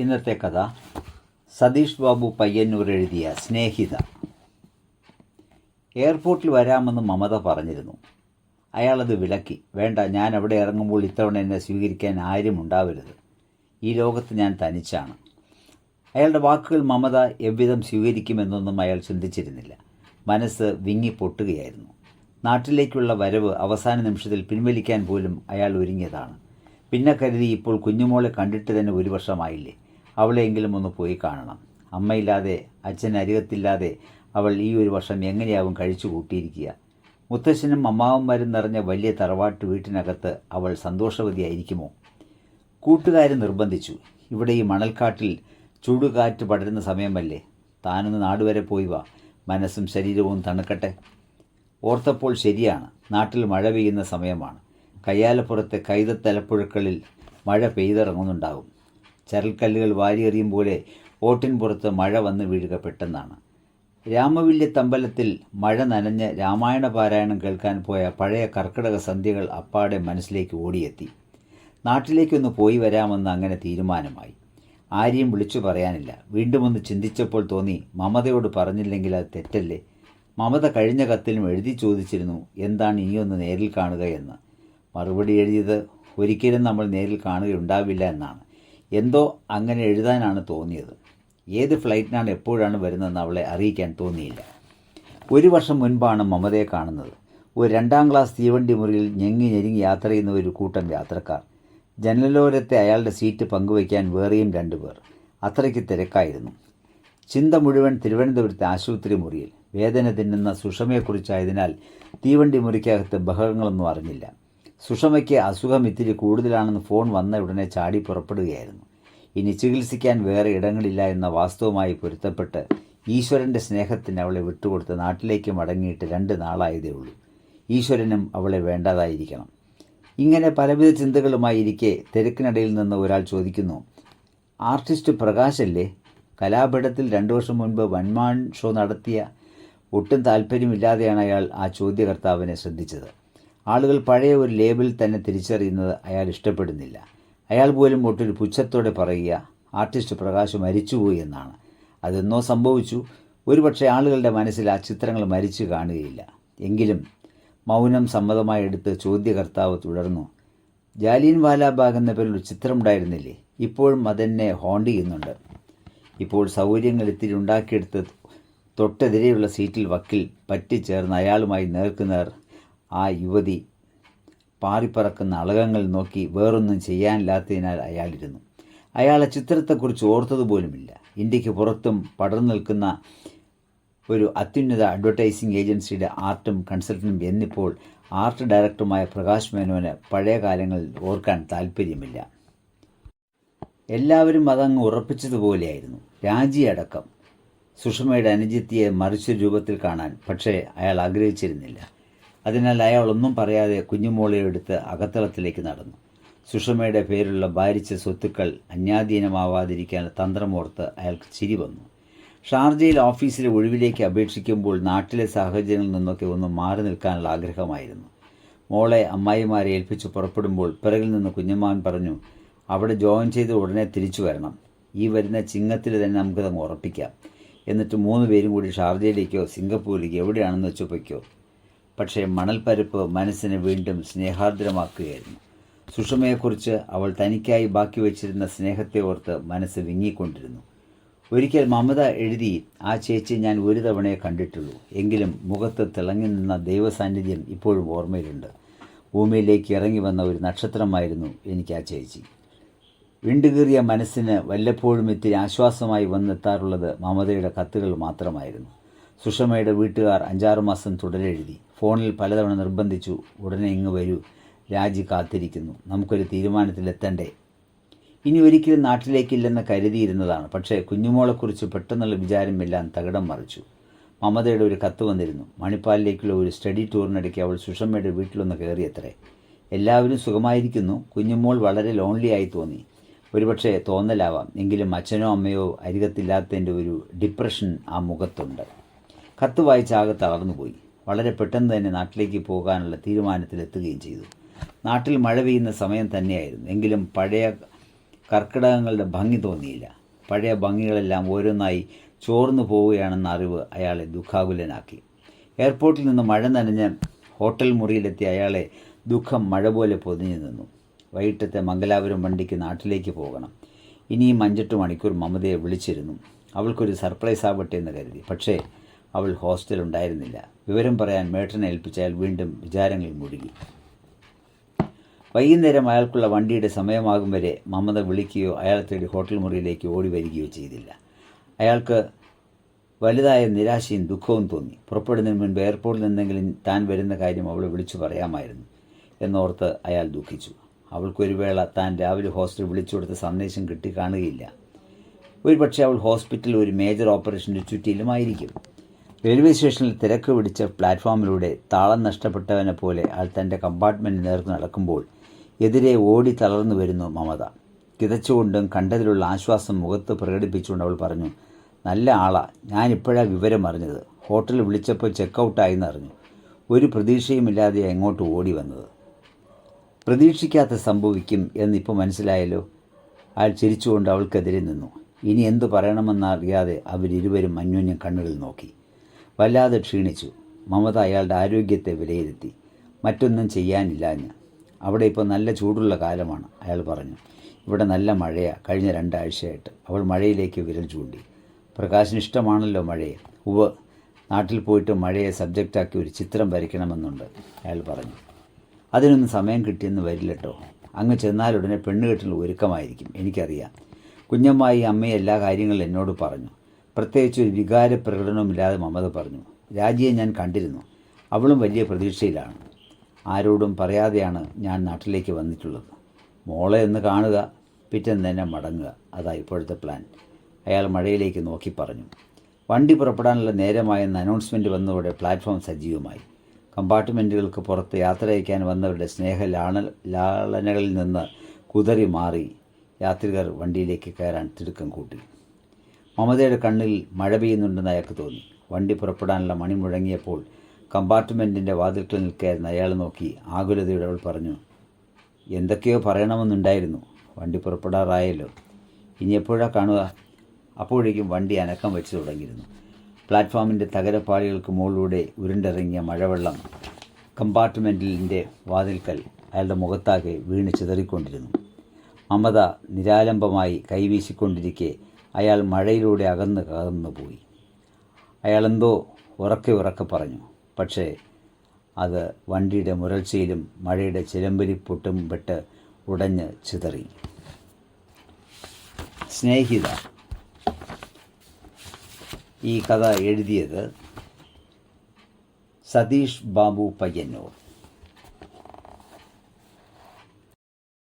ഇന്നത്തെ കഥ. സതീഷ് ബാബു പയ്യന്നൂർ എഴുതിയ സ്നേഹിത. എയർപോർട്ടിൽ വരാമെന്ന് മമത പറഞ്ഞിരുന്നു. അയാളത് വിലക്കി. വേണ്ട ഞാൻ അവിടെ ഇറങ്ങുമ്പോൾ ഇത്തവണ എന്നെ സ്വീകരിക്കാൻ ആരും ഉണ്ടാവരുത്. ഈ ലോകത്ത് ഞാൻ തനിച്ചാണ്. അയാളുടെ വാക്കുകൾ മമത എவ்விധം സ്വീകരിക്കുമെന്നൊന്നും അയാൾ ചിന്തിച്ചിരുന്നില്ല. മനസ്സ് വിങ്ങി പൊട്ടുകയായിരുന്നു നാട്ടിലേക്കുള്ള വരവ് അവസാന നിമിഷത്തിൽ പിൻവലിക്കാൻ പോലും അയാൾ ഒരുങ്ങിയതാണ്. പിന്നെ കരുതി ഇപ്പോൾ കുഞ്ഞുമോളെ കണ്ടിട്ട് തന്നെ ഒരു വർഷമായില്ലേ? അവളെയെങ്കിലും ഒന്ന് പോയി കാണണം. അമ്മയില്ലാതെ അച്ഛൻ അരികത്തില്ലാതെ അവൾ ഈ ഒരു വർഷം എങ്ങനെയാവും കഴിച്ചു കൂട്ടിയിരിക്കുക? മുത്തശ്ശനും അമ്മാവന്മാരും നിറഞ്ഞ വലിയ തറവാട്ട് വീട്ടിനകത്ത് അവൾ സന്തോഷവതിയായിരിക്കുമോ? കൂട്ടുകാർ നിർബന്ധിച്ചു. ഇവിടെ ഈ മണൽക്കാട്ടിൽ ചൂടുകാറ്റ് പടരുന്ന സമയമല്ലേ? താനൊന്ന് നാടുവരെ പോയി വാ. മനസ്സും ശരീരവും തണുക്കട്ടെ. ഓർത്തപ്പോൾ ശരിയാണ്. നാട്ടിൽ മഴ പെയ്യുന്ന സമയമാണ്. കയ്യാലപ്പുറത്തെ കൈതത്തലപ്പുഴക്കളിൽ മഴ പെയ്തിറങ്ങുന്നുണ്ടാകും ചരൽക്കല്ലുകൾ വാരിയെറിയും പോലെ ഓട്ടിൻ പുറത്ത് മഴ വന്ന് വീഴുക പെട്ടെന്നാണ്. രാമവില്യത്തമ്പലത്തിൽ മഴ നനഞ്ഞ് രാമായണ പാരായണം കേൾക്കാൻ പോയ പഴയ കർക്കിടക സന്ധ്യകൾ അപ്പാടെ മനസ്സിലേക്ക് ഓടിയെത്തി. നാട്ടിലേക്കൊന്ന് പോയി വരാമെന്ന് അങ്ങനെ തീരുമാനമായി. ആരെയും വിളിച്ചു പറയാനില്ല. വീണ്ടും ഒന്ന് ചിന്തിച്ചപ്പോൾ തോന്നി മമതയോട് പറഞ്ഞില്ലെങ്കിൽ അത് തെറ്റല്ലേ? മമത കഴിഞ്ഞ കത്തിലും എഴുതി ചോദിച്ചിരുന്നു എന്താണ് ഇനിയൊന്ന് നേരിൽ കാണുക എന്ന്. മറുപടി എഴുതിയത് ഒരിക്കലും നമ്മൾ നേരിൽ കാണുകയുണ്ടാവില്ല എന്നാണ്. എന്തോ അങ്ങനെ എഴുതാനാണ് തോന്നിയത്. ഏത് ഫ്ലൈറ്റിനാണ് എപ്പോഴാണ് വരുന്നതെന്ന് അവളെ അറിയിക്കാൻ തോന്നിയില്ല. ഒരു വർഷം മുൻപാണ് മമതയെ കാണുന്നത്. ഒരു രണ്ടാം ക്ലാസ് തീവണ്ടി മുറിയിൽ ഞെങ്ങി ഞെരുങ്ങി യാത്ര ചെയ്യുന്ന ഒരു കൂട്ടം യാത്രക്കാർ. ജനലോരത്തെ അയാളുടെ സീറ്റ് പങ്കുവയ്ക്കാൻ വേറെയും രണ്ടുപേർ അത്രയ്ക്ക് തിരക്കായിരുന്നു. ചിന്ത മുഴുവൻ തിരുവനന്തപുരത്തെ ആശുപത്രി മുറിയിൽ. വേദന തിന്നുന്ന സുഷമയെക്കുറിച്ചായതിനാൽ തീവണ്ടി മുറിക്കകത്ത് ബഹളങ്ങളൊന്നും അറിഞ്ഞില്ല. സുഷമയ്ക്ക് അസുഖം ഇത്തിരി കൂടുതലാണെന്ന് ഫോൺ വന്ന ഉടനെ ചാടി പുറപ്പെടുകയായിരുന്നു. ഇനി ചികിത്സിക്കാൻ വേറെ ഇടങ്ങളില്ല എന്ന വാസ്തവമായി പൊരുത്തപ്പെട്ട് ഈശ്വരന്റെ സ്നേഹത്തിന് അവളെ വിട്ടുകൊടുത്ത് നാട്ടിലേക്ക് മടങ്ങിയിട്ട് രണ്ട് നാളായതേ ഉള്ളൂ. ഈശ്വരനും അവളെ വേണ്ടതായിരിക്കണം. ഇങ്ങനെ പലവിധ ചിന്തകളുമായി ഇരിക്കെ തിരക്കിനിടയിൽ നിന്ന് ഒരാൾ ചോദിക്കുന്നു ആർട്ടിസ്റ്റ് പ്രകാശല്ലേ? കലാപീഠത്തിൽ രണ്ടു വർഷം മുൻപ് വൺമാൻ ഷോ നടത്തിയ ഒട്ടും താല്പര്യമില്ലാതെയാണ് അയാൾ ആ ചോദ്യകർത്താവിനെ ശ്രദ്ധിച്ചത്. ആളുകൾ പഴയ ഒരു ലേബിൾ തന്നെ തിരിച്ചറിയുന്നത് അയാൾ ഇഷ്ടപ്പെടുന്നില്ല. അയാൾ പോലും ഒട്ടൊരു പുച്ഛത്തോടെ പറയുക ആർട്ടിസ്റ്റ് പ്രകാശ് മരിച്ചുപോയി എന്നാണ്. അതെന്നോ സംഭവിച്ചു. ഒരുപക്ഷെ ആളുകളുടെ മനസ്സിൽ ആ ചിത്രങ്ങൾ മരിച്ചു കാണുകയില്ല. എങ്കിലും മൗനം സമ്മതമായി എടുത്ത് ചോദ്യകർത്താവ് തുടർന്നു ജാലിയൻ വാലാബാഗ് എന്ന പേരിൽ ഒരു ചിത്രം ഉണ്ടായിരുന്നില്ലേ ഇപ്പോഴും അതെന്നെ ഹോണ്ട് ചെയ്യുന്നുണ്ട്. ഇപ്പോൾ സൗകര്യങ്ങൾ ഇത്തിരി ഉണ്ടാക്കിയെടുത്ത് തൊട്ടെതിരെയുള്ള സീറ്റിൽ വക്കിൽ പറ്റിച്ചേർന്ന് അയാളുമായി നേർക്കുനേർ ആ യുവതി പാറിപ്പറക്കുന്ന അളകങ്ങൾ നോക്കി വേറൊന്നും ചെയ്യാനില്ലാത്തതിനാൽ അയാളിരുന്നു. അയാളെ ചിത്രത്തെക്കുറിച്ച് ഓർത്തതുപോലുമില്ല. ഇന്ത്യയ്ക്ക് പുറത്തും പടർന്നു നിൽക്കുന്ന ഒരു അത്യുന്നത അഡ്വർടൈസിംഗ് ഏജൻസിയുടെ ആർട്ടും കൺസൾട്ടന്റും എന്നിപ്പോൾ ആർട്ട് ഡയറക്ടറുമായ പ്രകാശ് മേനോന് പഴയ കാലങ്ങളിൽ ഓർക്കാൻ താല്പര്യമില്ല എല്ലാവരും അതങ്ങ് ഉറപ്പിച്ചതുപോലെയായിരുന്നു. രാജിയടക്കം സുഷമയുടെ അനുജിത്തിയെ മറിച്ച രൂപത്തിൽ കാണാൻ പക്ഷേ അയാൾ ആഗ്രഹിച്ചിരുന്നില്ല. അതിനാൽ അയാൾ ഒന്നും പറയാതെ കുഞ്ഞുമോളെ എടുത്ത് അകത്തളത്തിലേക്ക് നടന്നു. സുഷമയുടെ പേരുള്ള ഭാരിച്ച സ്വത്തുക്കൾ അന്യാധീനമാവാതിരിക്കാൻ തന്ത്രമോർത്ത് അയാൾക്ക് ചിരി വന്നു. ഷാർജയിൽ ഓഫീസിലെ ഒഴിവിലേക്ക് അപേക്ഷിക്കുമ്പോൾ നാട്ടിലെ സാഹചര്യങ്ങളിൽ നിന്നൊക്കെ ഒന്ന് മാറി നിൽക്കാനുള്ള ആഗ്രഹമായിരുന്നു. മോളെ അമ്മായിമാരെ ഏൽപ്പിച്ച് പുറപ്പെടുമ്പോൾ പിറകിൽ നിന്ന് കുഞ്ഞമ്മാൻ പറഞ്ഞു അവിടെ ജോയിൻ ചെയ്ത് ഉടനെ തിരിച്ചു വരണം. ഈ വരുന്ന ചിങ്ങത്തിൽ തന്നെ നമുക്കതങ്ങ് ഉറപ്പിക്കാം. എന്നിട്ട് മൂന്ന് പേരും കൂടി ഷാർജയിലേക്കോ സിംഗപ്പൂരിലേക്കോ എവിടെയാണെന്ന് വെച്ചുപ്പൊയ്ക്കോ പക്ഷേ മണൽപ്പരപ്പ് മനസ്സിനെ വീണ്ടും സ്നേഹാർദ്രമാക്കുകയായിരുന്നു. സുഷമയെക്കുറിച്ച് അവൾ തനിക്കായി ബാക്കി വച്ചിരുന്ന സ്നേഹത്തെ ഓർത്ത് മനസ്സ് വിങ്ങിക്കൊണ്ടിരുന്നു. ഒരിക്കൽ മമത എഴുതി ആ ചേച്ചി ഞാൻ ഒരു തവണയെ കണ്ടിട്ടുള്ളൂ. എങ്കിലും മുഖത്ത് തിളങ്ങി നിന്ന ദൈവസാന്നിധ്യം ഇപ്പോഴും ഓർമ്മയിലുണ്ട്. ഭൂമിയിലേക്ക് ഇറങ്ങി വന്ന ഒരു നക്ഷത്രമായിരുന്നു എനിക്ക് ആ ചേച്ചി. വിണ്ടുകീറിയ മനസ്സിന് വല്ലപ്പോഴും ഇത്തിരി ആശ്വാസമായി വന്നെത്താറുള്ളത് മമതയുടെ കത്തുകൾ മാത്രമായിരുന്നു. സുഷമയുടെ വീട്ടുകാർ അഞ്ചാറ് മാസം തുടരെഴുതി. ഫോണിൽ പലതവണ നിർബന്ധിച്ചു ഉടനെ ഇങ്ങ് വരൂ. രാജി കാത്തിരിക്കുന്നു. നമുക്കൊരു തീരുമാനത്തിലെത്തണ്ടേ? ഇനി ഒരിക്കലും നാട്ടിലേക്കില്ലെന്ന് കരുതിയിരുന്നതാണ്. പക്ഷേ കുഞ്ഞുമോളെക്കുറിച്ച് പെട്ടെന്നുള്ള വിചാരമെല്ലാം തകിടം മറിച്ചു. മമതയുടെ ഒരു കത്ത് വന്നിരുന്നു. മണിപ്പാലിലേക്കുള്ള ഒരു സ്റ്റഡി ടൂറിനിടയ്ക്ക് അവൾ സുഷമ്മയുടെ വീട്ടിലൊന്ന് കയറിയത്രേ. എല്ലാവരും സുഖമായിരിക്കുന്നു. കുഞ്ഞുമോൾ വളരെ ലോൺലി ആയി തോന്നി. ഒരുപക്ഷെ തോന്നലാവാം. എങ്കിലും അച്ഛനോ അമ്മയോ അരികത്തില്ലാത്തതിന്റെ ഒരു ഡിപ്രഷൻ ആ മുഖത്തുണ്ട്. കത്ത് വായിച്ച ആകെ തളർന്നുപോയി. വളരെ പെട്ടെന്ന് തന്നെ നാട്ടിലേക്ക് പോകാനുള്ള തീരുമാനത്തിലെത്തുകയും ചെയ്തു. നാട്ടിൽ മഴ പെയ്യുന്ന സമയം തന്നെയായിരുന്നു. എങ്കിലും പഴയ കർക്കിടകങ്ങളുടെ ഭംഗി തോന്നിയില്ല. പഴയ ഭംഗികളെല്ലാം ഓരോന്നായി ചോർന്നു പോവുകയാണെന്ന അറിവ് അയാളെ ദുഃഖാകുലനാക്കി. എയർപോർട്ടിൽ നിന്ന് മഴ നനഞ്ഞ് ഹോട്ടൽ മുറിയിലെത്തിയ അയാളെ ദുഃഖം മഴ പോലെ പൊതിഞ്ഞു നിന്നു. വൈകിട്ടത്തെ മംഗലാപുരം വണ്ടിക്ക് നാട്ടിലേക്ക് പോകണം. ഇനിയും അഞ്ചെട്ട് മണിക്കൂർ മമതയെ വിളിച്ചിരുന്നു. അവൾക്കൊരു സർപ്രൈസ് ആവട്ടെ എന്ന് കരുതി. പക്ഷേ അവൾ ഹോസ്റ്റലുണ്ടായിരുന്നില്ല വിവരം പറയാൻ മേട്ടനെ ഏൽപ്പിച്ച അയാൾ വീണ്ടും വിചാരങ്ങളിൽ മുഴുകി. വൈകുന്നേരം അയാൾക്കുള്ള വണ്ടിയുടെ സമയമാകും വരെ മമത വിളിക്കുകയോ അയാളെ തേടി ഹോട്ടൽ മുറിയിലേക്ക് ഓടി വരികയോ ചെയ്തില്ല. അയാൾക്ക് വലുതായ നിരാശയും ദുഃഖവും തോന്നി. പുറപ്പെടുന്നതിന് മുൻപ് എയർപോർട്ടിൽ നിന്നെങ്കിലും താൻ വരുന്ന കാര്യം അവളെ വിളിച്ചു പറയാമായിരുന്നു എന്നോർത്ത് അയാൾ ദുഃഖിച്ചു. അവൾക്കൊരു വേള താൻ രാവിലെ ഹോസ്റ്റൽ വിളിച്ചു കൊടുത്ത സന്ദേശം കിട്ടി കാണുകയില്ല. ഒരുപക്ഷെ അവൾ ഹോസ്പിറ്റലിൽ ഒരു മേജർ ഓപ്പറേഷന്റെ ചുറ്റിലുമായിരിക്കും. റെയിൽവേ സ്റ്റേഷനിൽ തിരക്ക് പിടിച്ച പ്ലാറ്റ്ഫോമിലൂടെ താളം നഷ്ടപ്പെട്ടവനെ പോലെ അയാൾ തന്റെ കമ്പാർട്ട്മെന്റ് നേർന്ന് നടക്കുമ്പോൾ എതിരെ ഓടി തളർന്നു വരുന്നു മമത. കിതച്ചുകൊണ്ടും കണ്ടതിലുള്ള ആശ്വാസം മുഖത്ത് പ്രകടിപ്പിച്ചുകൊണ്ട് അവൾ പറഞ്ഞു നല്ല ആളാ ഞാനിപ്പോഴാണ് വിവരം അറിഞ്ഞത്. ഹോട്ടലിൽ വിളിച്ചപ്പോൾ ചെക്കൗട്ടായെന്ന് അറിഞ്ഞു ഒരു പ്രതീക്ഷയുമില്ലാതെ എങ്ങോട്ട് ഓടി വന്നത്. പ്രതീക്ഷിക്കാത്ത സംഭവിക്കും എന്നിപ്പോൾ മനസ്സിലായല്ലോ? അയാൾ ചിരിച്ചുകൊണ്ട് അവൾക്കെതിരെ നിന്നു. ഇനി എന്തു പറയണമെന്നറിയാതെ അവരിരുവരും അന്യോന്യം കണ്ണുകൾ നോക്കി. വല്ലാതെ ക്ഷീണിച്ചു. മമത അയാളുടെ ആരോഗ്യത്തെ വിലയിരുത്തി. മറ്റൊന്നും ചെയ്യാനില്ലാഞ്ഞ്. അവിടെ ഇപ്പോൾ നല്ല ചൂടുള്ള കാലമാണ് അയാൾ പറഞ്ഞു. ഇവിടെ നല്ല മഴയാണ് കഴിഞ്ഞ രണ്ടാഴ്ചയായിട്ട്. അവൾ മഴയിലേക്ക് വിരൽ ചൂണ്ടി. പ്രകാശിന് ഇഷ്ടമാണല്ലോ മഴയെ. ഉവ നാട്ടിൽ പോയിട്ട് മഴയെ സബ്ജക്റ്റാക്കി ഒരു ചിത്രം വരയ്ക്കണമെന്നുണ്ട് അയാൾ പറഞ്ഞു. അതിനൊന്നും സമയം കിട്ടിയെന്ന് വരില്ലട്ടോ അങ്ങ് ചെന്നാലുടനെ പെണ്ണുകെട്ടിൽ ഒരുക്കമായിരിക്കും എനിക്കറിയാം. കുഞ്ഞമ്മായി അമ്മയെ എല്ലാ കാര്യങ്ങളും എന്നോട് പറഞ്ഞു. പ്രത്യേകിച്ച് ഒരു വികാര പ്രകടനവുമില്ലാതെ മമത പറഞ്ഞു രാജിയെ ഞാൻ കണ്ടിരുന്നു. അവളും വലിയ പ്രതീക്ഷയിലാണ്. ആരോടും പറയാതെയാണ് ഞാൻ നാട്ടിലേക്ക് വന്നിട്ടുള്ളത്. മോളെ എന്ന് കാണുക പിറ്റേന്ന് തന്നെ മടങ്ങുക. അതാ ഇപ്പോഴത്തെ പ്ലാൻ. അയാൾ മഴയിലേക്ക് നോക്കി പറഞ്ഞു. വണ്ടി പുറപ്പെടാനുള്ള നേരമായെന്ന് അനൗൺസ്മെന്റ് വന്നതോടെ പ്ലാറ്റ്ഫോം സജീവമായി. കമ്പാർട്ട്മെന്റുകൾക്ക് പുറത്ത് യാത്ര അയക്കാൻ വന്നവരുടെ സ്നേഹ ലാണ ലാളനകളിൽ നിന്ന് കുതറി മാറി യാത്രികർ വണ്ടിയിലേക്ക് കയറാൻ തിടുക്കം കൂട്ടി. മമതയുടെ കണ്ണിൽ മഴ പെയ്യുന്നുണ്ടെന്ന് അയാൾക്ക് തോന്നി. വണ്ടി പുറപ്പെടാനുള്ള മണി മുഴങ്ങിയപ്പോൾ കമ്പാർട്ട്മെന്റിന്റെ വാതിൽക്കൽ നിൽക്കായിരുന്ന അയാൾ നോക്കി ആകുലതയോടെ അവൾ പറഞ്ഞു എന്തൊക്കെയോ പറയണമെന്നുണ്ടായിരുന്നു. വണ്ടി പുറപ്പെടാറായല്ലോ. ഇനി എപ്പോഴാണ് കാണുക? അപ്പോഴേക്കും വണ്ടി അനക്കം വെച്ച് തുടങ്ങിയിരുന്നു. പ്ലാറ്റ്ഫോമിന്റെ തകരപ്പാളികൾക്ക് മുകളിലൂടെ ഉരുണ്ടിറങ്ങിയ മഴവെള്ളം കമ്പാർട്ട്മെന്റിന്റെ വാതിൽക്കൽ അയാളുടെ മുഖത്താകെ വീണ് ചിതറിക്കൊണ്ടിരുന്നു. മമത നിരാലംബമായി കൈവീശിക്കൊണ്ടിരിക്കെ അയാൾ മഴയിലൂടെ അകന്ന് പോയി. അയാളെന്തോ ഉറക്കെ ഉറക്കെ പറഞ്ഞു. പക്ഷേ അത് വണ്ടിയുടെ മുരൾച്ചയിലും മഴയുടെ ചിലമ്പരി പൊട്ടും പെട്ട് ഉടഞ്ഞ് ചിതറി. സ്നേഹിത ഈ കഥ എഴുതിയത് സതീഷ് ബാബു പയ്യന്നൂർ.